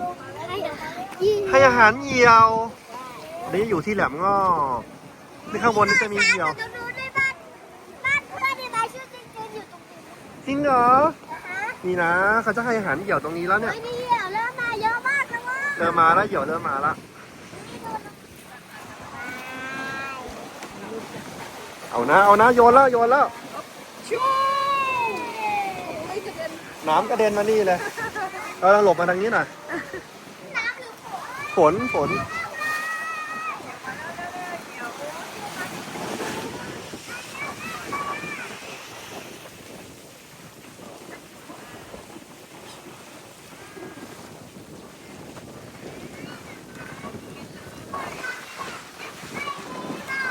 ลงให้อาหารยิ่งให้อาหารเหยี่ยวนี่อยู่ที่แหลมงอกนี่ข้างบนนี่จะมีเหยี่ยวดูดูด้วยบ้านบ้านเพื่อนที่มาชื่อจริงๆอยู่ตรงนี้จริงเหรอนะคะนี่นะเขาจะให้อาหารเหยี่ยวตรงนี้แล้วเนี่ยเฮ้ยนี่เหยี่ยวเริ่มมาเยอะมากแล้วว่าเริ่มมาแล้วเหยี่ยวเริ่มมาแล้ว เอานะเอานะโยนแล้วโยนแล้ว น้ำกระเด็นมานี่เลย เราหลบมาทางนี้หน่อยน้ำหรือ ฝนฝน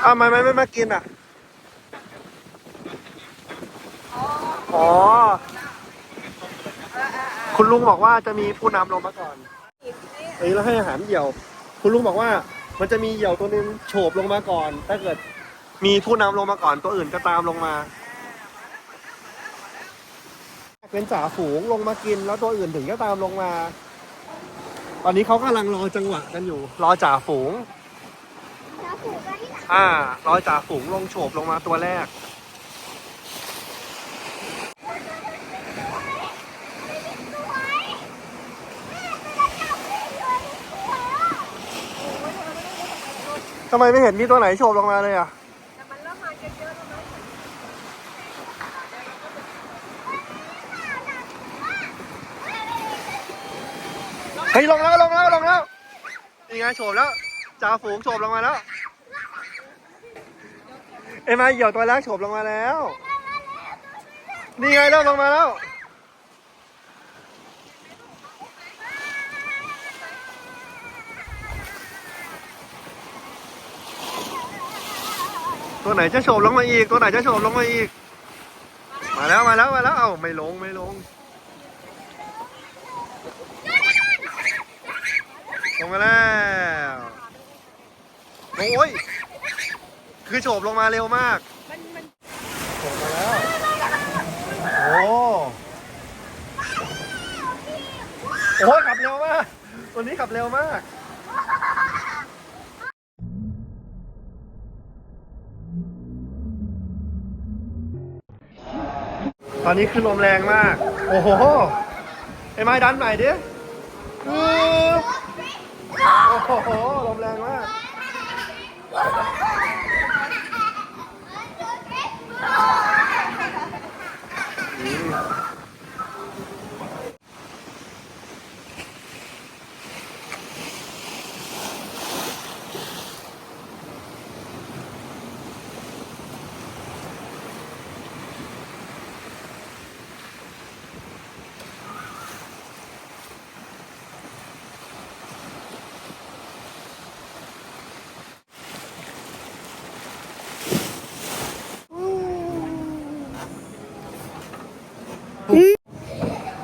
อ้าวไม่ไม่ไม่มากินอะ อ๋อ คุณลุงบอกว่าจะมีผู้นำลงมาก่อน เอ้ยแล้วให้อาหารเหยี่ยว คุณลุงบอกว่า มันจะมีเหยี่ยวตัวหนึงโฉบลงมาก่อน ถ้าเกิดมีผู้นำลงมาก่อนตัวอื่นก็ตามลงมา เป็นจ่าฝูงลงมากินแล้วตัวอื่นถึงก็ตามลงมา ตอนนี้เขากำลังรอจังหวะกันอยู่ รอจ่าฝูงน้ำผูกมาที่หลังอ่ารอจ่าฝูงลงโฉบลงมาตัวแรก ทำไมไม่เห็นมีตัวไหนโฉบลงมาเลยอะเฮ้ยลงแล้วลงแล้วลงแล้วนี่ไงโฉบแล้วจ่าฝูงโฉบลงมาแล้ว เอ็มไอเหยี่ยวตัวแรกโฉบลงมาแล้ว นี่ไงเริ่มลงมาแล้ว ตัวไหนจะโฉบลงมาอีก ตัวไหนจะโฉบลงมาอีก มาแล้วมาแล้วมาแล้วเอ้าไม่ลงไม่ลงลงมาแล้วโอ้ยคือโฉบลงมาเร็วมากโฉบมาแล้วโอ้โอ้ขับเร็วมากตัวนี้ขับเร็วมาก ตอนนี้คือลมแรงมาก โอ้โห ไอ้ไม้ดันใหม่ดิโอ้โห ลมแรงมาก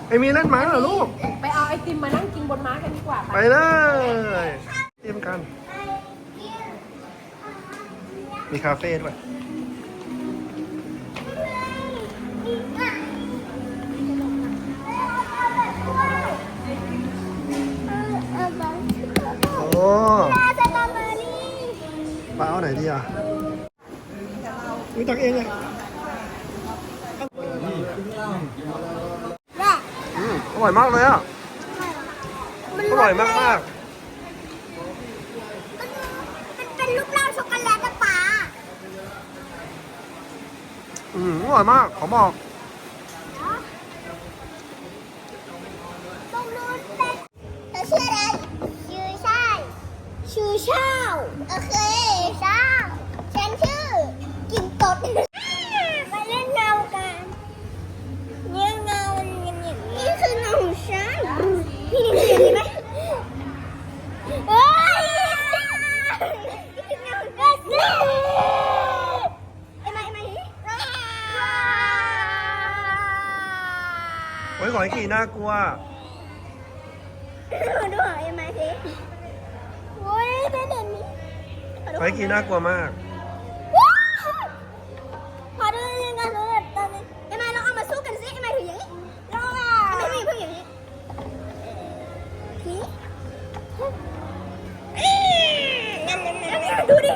ไอ้มีเล่นหมาเหรอลูก ไปเอาไอติมมานั่งกินบนม้ากันดีกว่าไปเลยเตรียมกัน มีคาเฟ่ด้วยโอ้ปลาสตรอเบอรี่ปลาเอาไหนดีอะอุ้ยตักเองเลย แม่ อืมอ ร่อยมากเลยอะมันอร่อยมากมากมันเป็นลูกเหล้าช็อกโกแลตนะป๋าๆอืมอร่อยมากขอบอกตรงนู้นเป็นเธอชื่ออะไรชื่อช่ายชื่อเช่าโอเคเช่า โอเงาของไอ้ไม้ไอ้ไม้โอ้ยขอให้ขี่น่ากลัว ดูหอยไม้สิโอ้ยเป็นแบบนี้ ขอให้ขี่น่ากลัวมาก ดูดิ